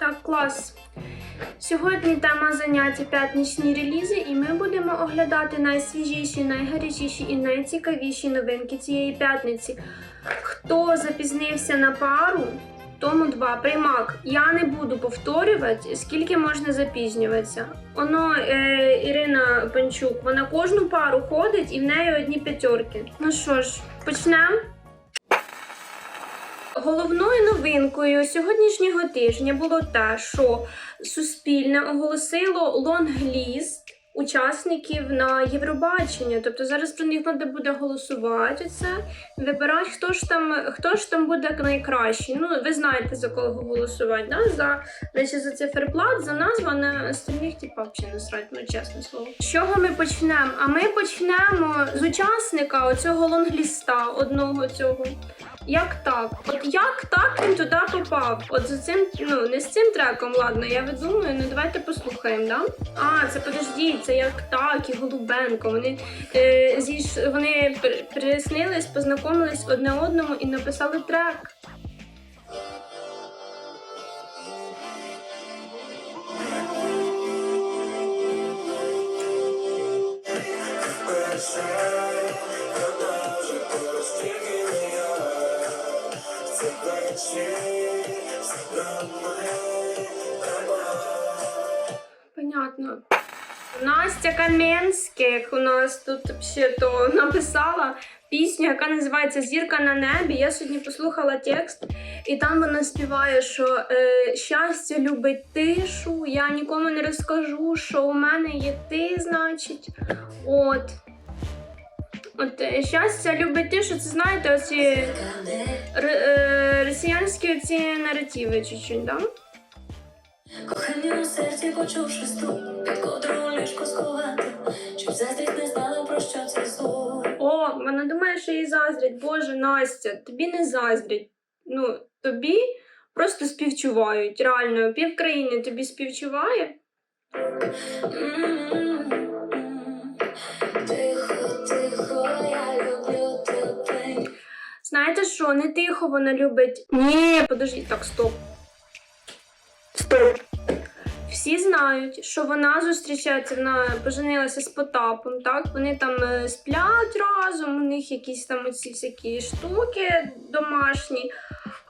Так, клас. Сьогодні тема заняття п'ятничні релізи, і ми будемо оглядати найсвіжіші, найгарячіші і найцікавіші новинки цієї п'ятниці. Хто запізнився на пару, тому два. Приймак. Я не буду повторювати, скільки можна запізнюватися. Оно е, Ірина Панчук, вона кожну пару ходить і в неї одні п'ятерки. Ну що ж, почнемо. Головною новинкою сьогоднішнього тижня було те, що Суспільне оголосило лонгліст учасників на Євробачення. Тобто зараз про них треба буде голосувати це, вибирати, хто ж там, хто ж там буде найкращий. Ну, ви знаєте за кого голосувати, да? за, значить, за циферблат, за назву, а на остальних типа взагалі насрать, ну чесне слово. З чого ми почнемо? А ми почнемо з учасника оцього лонгліста, одного цього. Як так? От як так він туди попав? От за цим, ну не з цим треком, ладно, я видумаю, ну давайте послухаємо, да? А, це подождіть, це як так, і Голубенко. Вони е, зійш, вони приснились, познайомились одне одному і написали трек. Понятно. Настя Каменських у нас тут то написала пісню, яка називається Зірка на небі. Я сьогодні послухала текст, і там вона співає, що е, щастя любить тишу. Я нікому не розкажу, що у мене є ти, значить. От. От е, щастя любить тишу, це знаєте, оці е, росіянські оці наративи чуть-чуть, да? Кохання у серці почувши стук, під кодру ліжко сховати, щоб заздрість не знала, про що це звук. О, вона думає, що їй заздрять. Боже, Настя, тобі не заздрять. Ну, тобі просто співчувають. Реально, пів країни тобі співчуває. Тихо, тихо, я люблю тебе. Знаєте що, не тихо вона любить. Ні, подожди, так, стоп. Стоп. Всі знають, що вона зустрічається, вона поженилася з Потапом, так? Вони там е, сплять разом, у них якісь там оці всякі штуки домашні.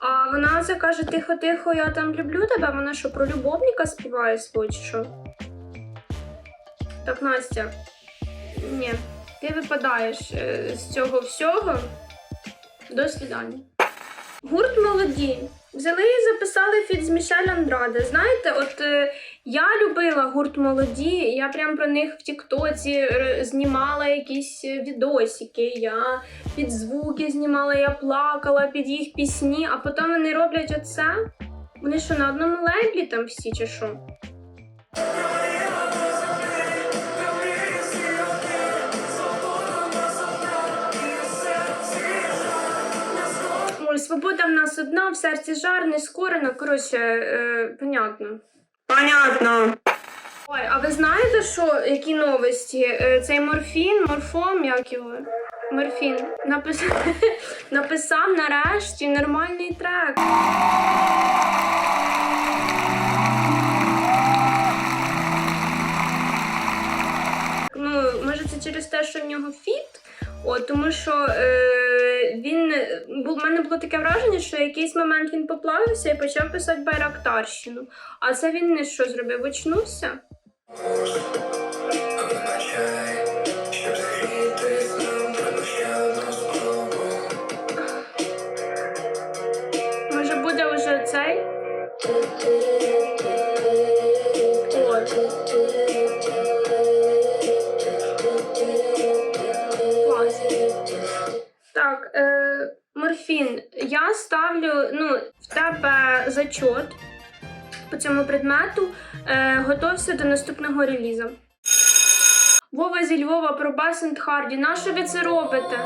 А вона це каже: тихо-тихо, я там люблю тебе. Вона що, про любовника співає свого чи що? Так, Настя. Ні, ти випадаєш е, з цього всього. До свидання. Гурт молоді. Взяли і записали фіт з Мішель Андраде. Знаєте, от е, я любила гурт молоді, я прям про них в Тіктоці е, знімала якісь е, відосики, я під звуки знімала, я плакала під їх пісні, а потім вони роблять оце. Вони що, на одному лейблі там всі чи що? Свобода в нас одна, в серці жар, не скорена. Коротше, е, понятно. Понятно. Ой, а ви знаєте, що які новості? Е, цей морфін, морфом, як його? Морфін написав, написав нарешті нормальний трек. Ну, може, це через те, що в нього фіт. От, тому що е, він був в мене було таке враження, що якийсь момент він поплавився і почав писати байрактарщину. А це він не що зробив? Очнувся? Цьому предмету. Е, готовся до наступного релізу. Вова зі Львова про Басент Харді. На що ви це робите?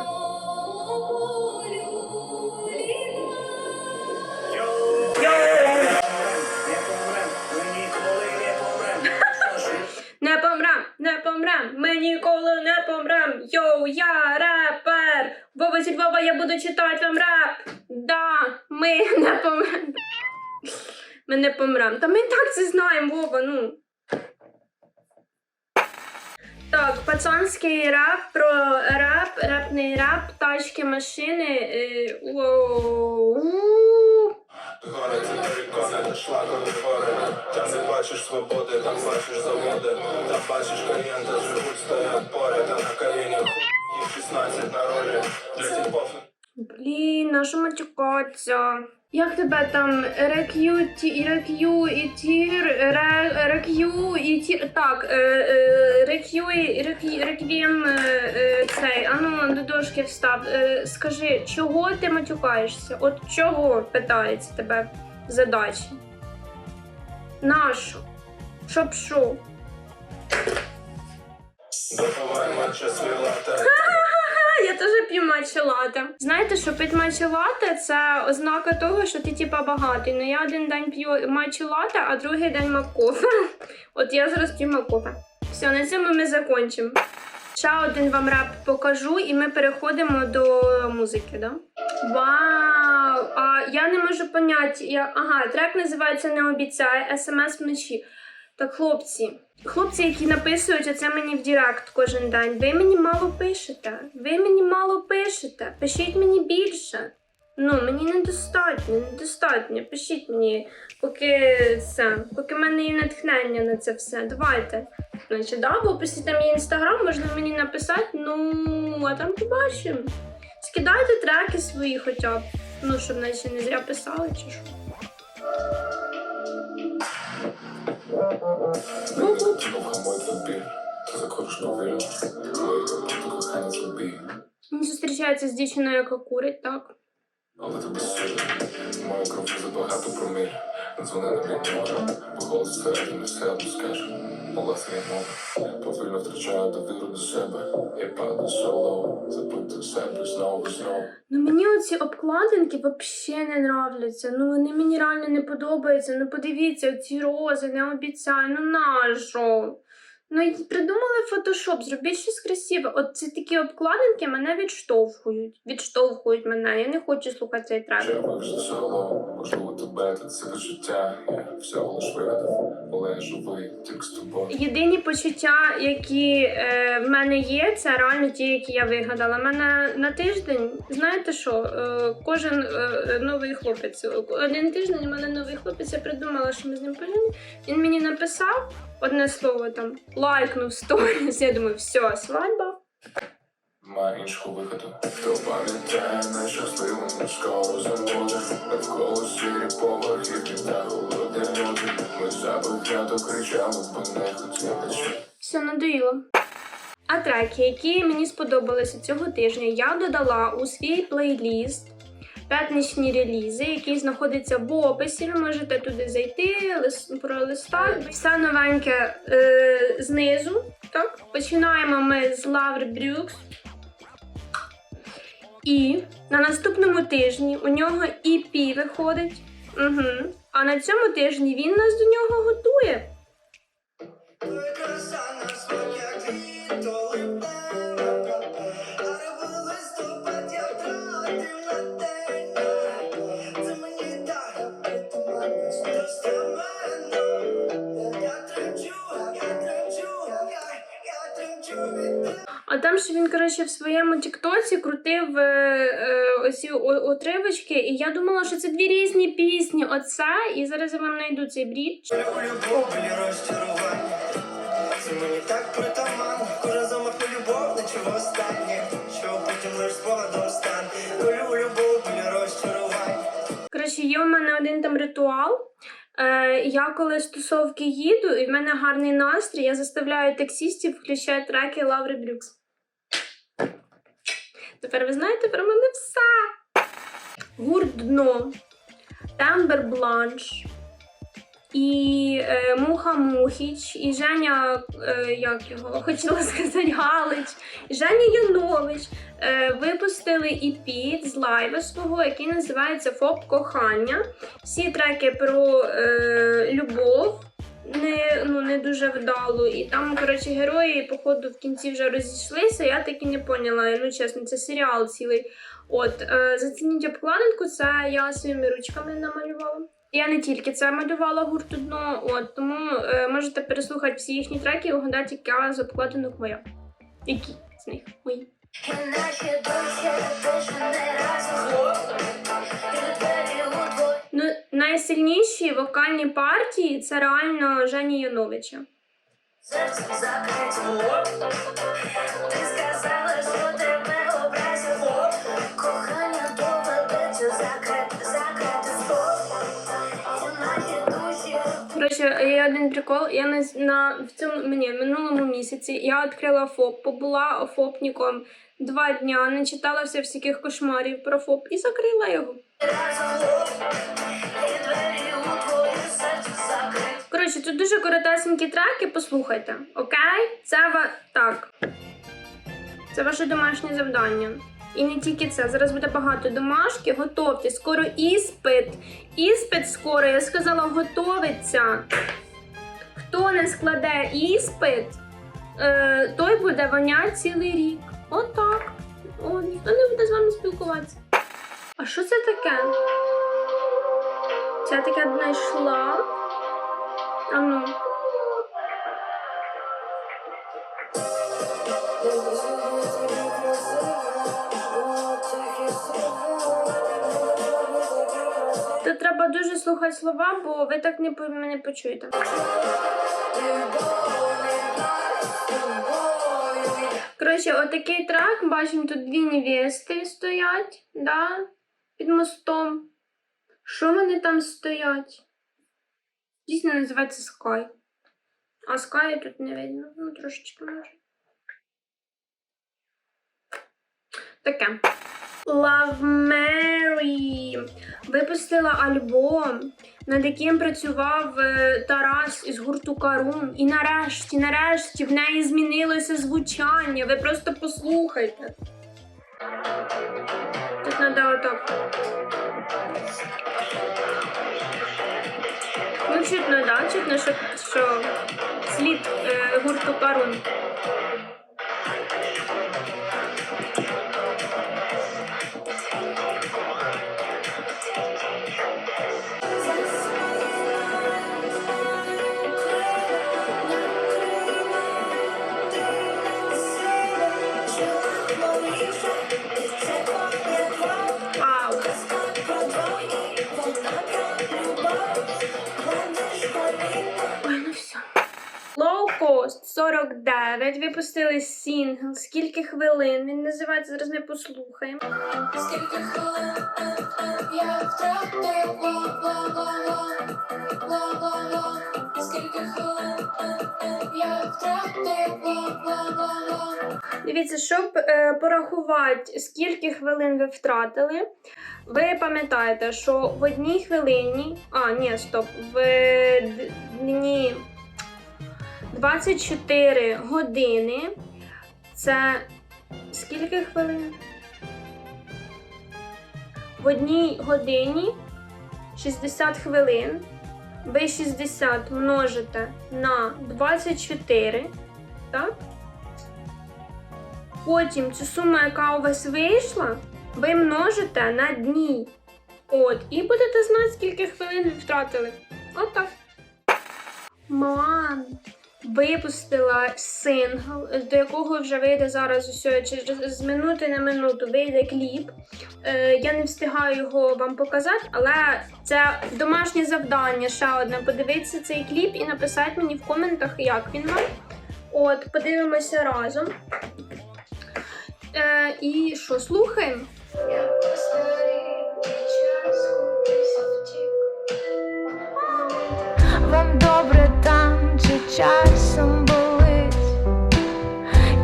Не помрем, не помрем, ми ніколи не помрем. Йоу, я репер. Вова зі Львова, я буду читати вам реп. Да, ми не помрем. Ми не помремо. Та ми так це знаємо, Вова, ну. Так, пацанський рап про рап, рапний рап, тачки, машини. Гори це та шлакові гори Там не бачиш свободи, там бачиш заводи Там бачиш клієнта, живуть, стоять поряд А на коліні їх 16 на ролі Блін, на що? Як тебе там рек'ю, ті, рек'ю і тір, ре, рек'ю і тір, так, е, е, рек'ю і рек'ю- реквієм е, е, цей, ану, до дошки встав. Е, скажи, чого ти матюкаєшся? От чого питається тебе задачі? Нащо? Щоб що? Допивай матча свій лате А, я теж п'ю матча лате. Знаєте, що пити матча лате це ознака того, що ти типа багатий. Ну я один день п'ю матча лате, а другий день макофе. От я зараз п'ю макофе. Все, на цьому ми закінчимо. Ще один вам рап покажу, і ми переходимо до музики, да? Вау! А я не можу поняти. Я... Ага, трек називається Не обіцяй, смс вночі. Так, хлопці, хлопці, які написують оце мені в Директ кожен день, ви мені мало пишете. Ви мені мало пишете. Пишіть мені більше. Ну, мені недостатньо, недостатньо. Пишіть мені, поки це, поки в мене є натхнення на це все. Давайте. Значить, да, в описі там є інстаграм, можна мені написати, ну, а там побачимо. Скидайте треки свої хоча б. Ну, щоб наче не зря писали чи що. Вхамуй тобі, ти закуриш повільно Твої кохання згубі Він зустрічається з дівчиною, яка курить, так. Але ти безсилий моя кров забагато проміль Дзвони на мій номер Бо голос всередині все одно Була свій Повільно втрачаю довіру до себе Я падаю соло Запитую себе знову знову Ну мені оці обкладинки взагалі не нравляться. Ну вони мені реально не подобаються. Ну подивіться, ці рози, не обіцяю, ну нащо? Ну придумали фотошоп, зробіть щось красиве. От ці такі обкладинки мене відштовхують. Відштовхують мене. Я не хочу слухати цей трек. Я вивжу соло Можливо тебе та це життя Я всього лиш вигадав Але я живий тільки з тобою Єдині почуття, які е, в мене є, це реально ті, які я вигадала. У мене на тиждень, знаєте що, е, кожен е, новий хлопець. Один тиждень у мене новий хлопець, я придумала, що ми з ним пожені. Він мені написав одне слово там, лайкнув сторіс. Я думаю, все, свадьба. Має іншого виходу. Хто пам'ятає найщасливим скоро забуде Навколо сірі поверхи та голодні люди Ми забагато кричали, бо не хотіли Все надоїло. А треки, які мені сподобалися цього тижня, я додала у свій плейліст п'ятничні релізи, який знаходиться в описі. Ви можете туди зайти, лис- пролистати. Все новеньке е, знизу. Так? Починаємо ми з Лаври Брюкс. І на наступному тижні у нього EP виходить. Угу. А на цьому тижні він нас до нього готує. Ще він, коротше, в своєму тіктоці крутив е, е, оці отривочки, і я думала, що це дві різні пісні. Оце, і зараз я вам знайду цей брід. У любов і розчарування. Це мені так притаманно. Кожен замах на любов, наче востаннє. Що потім лиш спогадом стан. Люблю любов і розчарування. Коротше, є у мене один там ритуал. Е, я коли з тусовки їду, і в мене гарний настрій, я заставляю таксістів включати треки Лаври Брюкс. Тепер ви знаєте про мене все. Гурт дно, Тембер Бланш, і е, Муха Мухіч, і Женя, е, як його хотіла сказати, Галич, і Женя Янович е, випустили EP з лайва свого, який називається ФОП Кохання. Всі треки про е, любов, не, ну, не дуже вдало. І там, коротше, герої, походу, в кінці вже розійшлися. Я так і не поняла. Ну, чесно, це серіал цілий. От, е, зацініть обкладинку, це я своїми ручками намалювала. Я не тільки це малювала гурту дно, от тому е, можете переслухати всі їхні треки і угадати, яка з обкладинок моя. Які з них мої. Наші більше не разом. Найсильніші вокальні партії це реально Жені Яновича. серце закрить, Ти сказала, що тебе Коротше, є один прикол. Я на, на в цьому мені минулому місяці я відкрила ФОП, побула ФОПником два дня, не читалася всяких кошмарів про ФОП і закрила його. Коротше, тут дуже коротесенькі треки, послухайте, окей? Це ва... так. Це ваше домашнє завдання. І не тільки це. Зараз буде багато домашки. Готовте. Скоро іспит. Іспит скоро, я сказала, готовиться. Хто не складе іспит, е, той буде воняти цілий рік. Отак. О, ніхто не буде з вами спілкуватися. А що це таке? Це таке знайшла. А ну. Тут треба дуже слухати слова, бо ви так не мене почуєте. Коротше, отакий трек, бачимо, тут дві невести стоять, да? Під мостом. Що вони там стоять? Дійсно називається Sky. А Sky тут не видно. Ну, трошечки може. Таке. Love Mary випустила альбом, над яким працював е, Тарас із гурту Карун. І нарешті, нарешті в неї змінилося звучання. Ви просто послухайте. Тут треба отак. Ну, чутно, да? Чутно, що, що слід е, гурту Карун. 49 випустили сингл. Скільки хвилин? Він називається, зараз ми послухаємо. Скільки хвилин я втратив Скільки хвилин я втратив ла-ла-ла. Дивіться, щоб е, порахувати, скільки хвилин ви втратили, ви пам'ятаєте, що в одній хвилині. А, ні, стоп, в дні 24 години. Це скільки хвилин? В одній годині 60 хвилин. Ви 60 множите на 24, так? Потім цю суму, яка у вас вийшла, ви множите на дні. От, і будете знати, скільки хвилин ви втратили. Отак. Ман випустила сингл, до якого вже вийде зараз усе через з минути на минуту вийде кліп. Е, я не встигаю його вам показати, але це домашнє завдання ще одне. Подивитися цей кліп і написати мені в коментах, як він вам. От, подивимося разом. Е, і що, слухаємо? часом болить?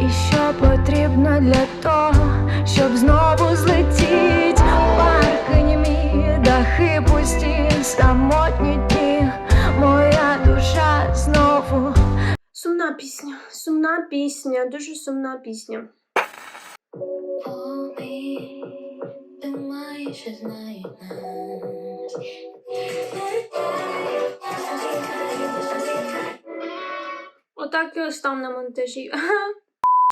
І що потрібно для того, щоб знову злетіть? Парки німі, дахи пусті, самотні дні, моя душа знову. Сумна пісня. Сумна пісня, дуже сумна пісня. Обі, ти майже знають нас. Отак і остав на монтажі.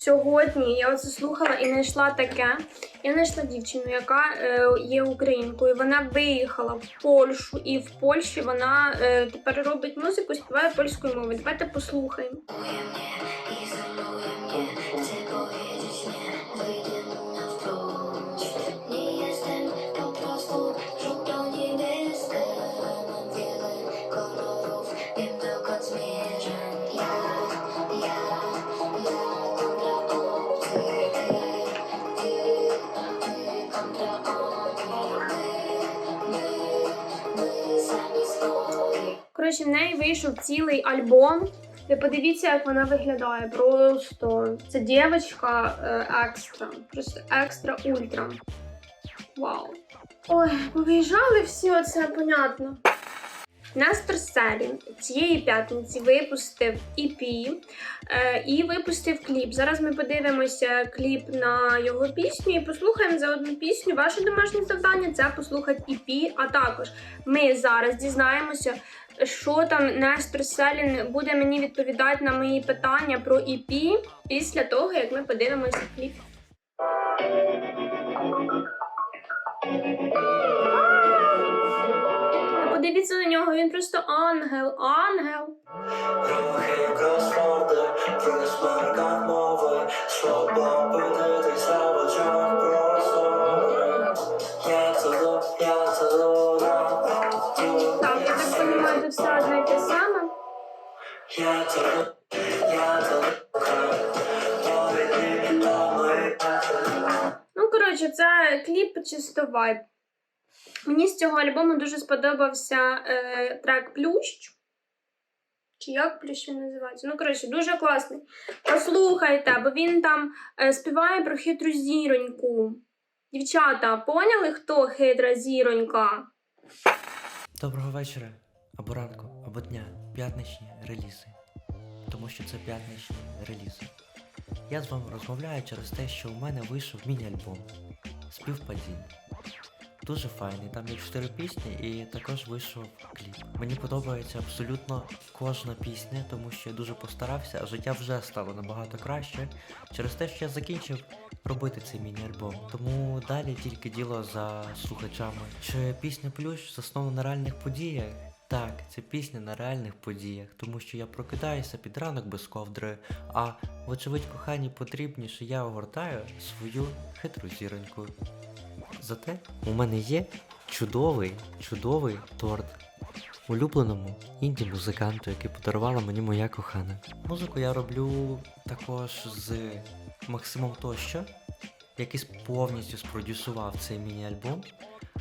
Сьогодні я оце слухала і знайшла таке. Я знайшла дівчину, яка е, є українкою. Вона виїхала в Польщу, і в Польщі вона е, тепер робить музику, співає польською мовою. Давайте послухаємо. Вийшов цілий альбом. Ви подивіться, як вона виглядає. Просто це дівчинка е, екстра. Просто екстра ультра. Вау. Ой, повиїжджали всі, оце понятно. Нестор Селін цієї п'ятниці випустив EP е, і випустив кліп. Зараз ми подивимося кліп на його пісню і послухаємо за одну пісню. Ваше домашнє завдання це послухати EP, а також ми зараз дізнаємося, що там Нестор Селін буде мені відповідати на мої питання про EP після того, як ми подивимося кліп. Подивіться на нього, він просто ангел, ангел. Слова питатися в очах простори. Ну, коротше, це кліп чисто вайб. Мені з цього альбому дуже сподобався е, трек Плющ. Чи як плющ він називається? Ну, коротше, дуже класний. Послухайте, бо він там е, співає про хитру зіроньку. Дівчата, поняли, хто хитра зіронька? Доброго вечора, або ранку, або дня, п'ятничні релізи. Тому що це п'ятничні релізи. Я з вами розмовляю через те, що у мене вийшов міні-альбом Співпадінь. Дуже файний, там є чотири пісні і також вийшов кліп. Мені подобається абсолютно кожна пісня, тому що я дуже постарався, а життя вже стало набагато краще через те, що я закінчив робити цей міні-альбом. Тому далі тільки діло за слухачами. Чи пісня Плющ заснована на реальних подіях? Так, це пісня на реальних подіях, тому що я прокидаюся під ранок без ковдри, а вочевидь коханій потрібніше я огортаю свою хитру зіроньку. Зате у мене є чудовий, чудовий торт улюбленому інді-музиканту, який подарувала мені моя кохана. Музику я роблю також з Максимом Тощо, який повністю спродюсував цей міні-альбом.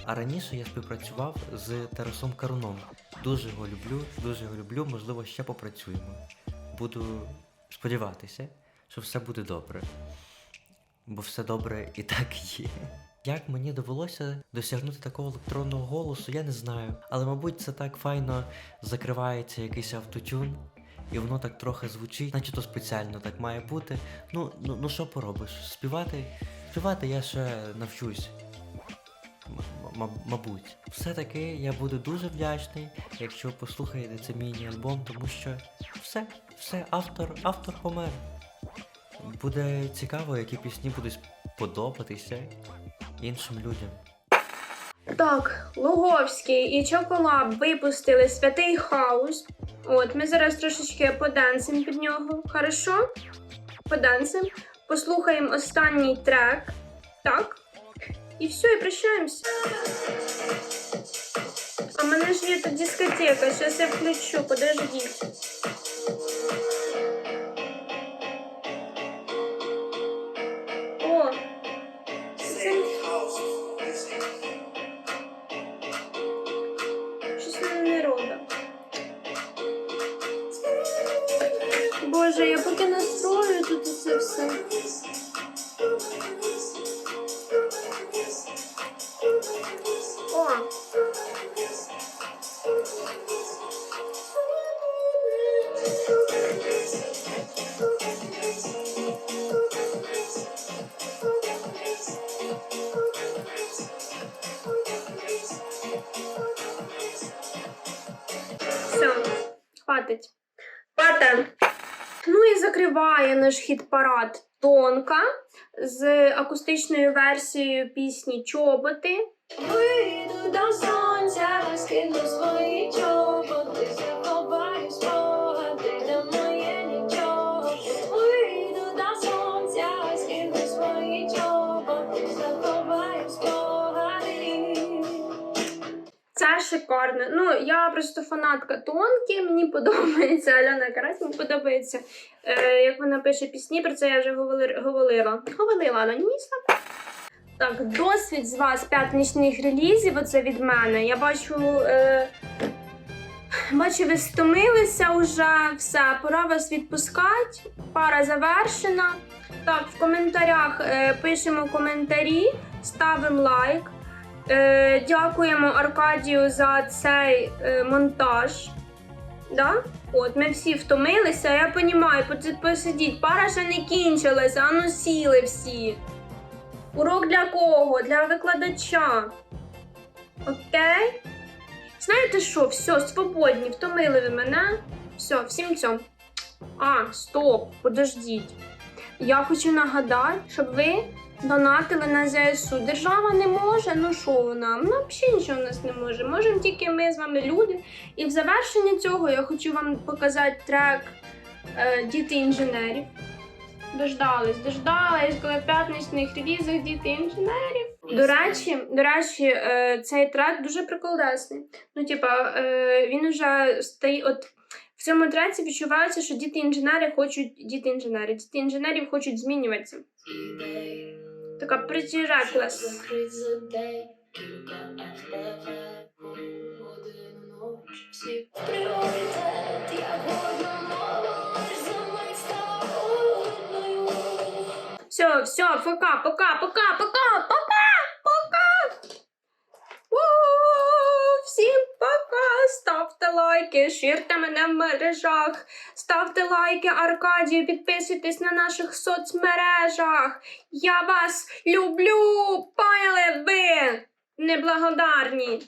А раніше я співпрацював з Тарасом Каруном. Дуже його люблю, дуже його люблю, можливо, ще попрацюємо. Буду сподіватися, що все буде добре. Бо все добре і так є. Як мені довелося досягнути такого електронного голосу, я не знаю. Але, мабуть, це так файно закривається якийсь автотюн, і воно так трохи звучить, наче то спеціально так має бути. Ну, ну, ну що поробиш? Співати? Співати я ще навчусь. Мабуть. Все-таки я буду дуже вдячний, якщо послухаєте цей міні-альбом, тому що все, все, автор, автор помер. Буде цікаво, які пісні будуть подобатися іншим людям. Так, Луговський і Чоколаб випустили святий хаус. От, ми зараз трошечки поденсимо під нього. Хорошо? Поденсимо. Послухаємо останній трек. Так. І все, и прощаемся. А мы ж є тут дискотека, Сейчас я включу, подождіть. І закриває наш хіт-парад Тонка з акустичною версією пісні Чоботи. Вийду до сонця, розкину свої чоботи, Це шикарно. Ну, я просто фанатка тонки. Мені подобається Альона Карась, мені подобається, е, як вона пише пісні. Про це я вже говори- говорила. Говорила анонімісно. Так, досвід з вас п'ятничних релізів. Оце від мене. Я бачу. Е, бачу, ви стомилися вже. Все, пора вас відпускати. Пара завершена. Так, в коментарях е, пишемо коментарі, ставимо лайк. Е, дякуємо Аркадію за цей е, монтаж. Да? От, ми всі втомилися, я розумію, посидіть, пара ще не кінчилася, а ну сіли всі. Урок для кого? Для викладача. Окей? Знаєте що, все, свободні, втомили ви мене. Все, всім цьом. А, стоп, подождіть. Я хочу нагадати, щоб ви донатили на ЗСУ. Держава не може, ну що вона? Ну, взагалі нічого в нас не може. Можемо тільки ми з вами люди. І в завершенні цього я хочу вам показати трек е, Діти інженерів. Дождались, дождались, коли в п'ятничних релізах діти інженерів. До речі, до речі, е, цей трек дуже приколдесний. Ну, типа, е, він уже стає. От в цьому треці відчувається, що діти інженери хочуть діти інженери. Діти інженерів хочуть змінюватися. Така pretty reckless. Закрить за день, кілька ФПВ, годину ночі, всі в пріоритет, я годна мова, лиш за мить стала одною. Все, все, пока, пока, пока, пока, пока, пока. У, Всім пока! Ставте лайки, ширте мене в мережах, ставте лайки Аркадію, підписуйтесь на наших соцмережах. Я вас люблю, пайли ви, неблагодарні.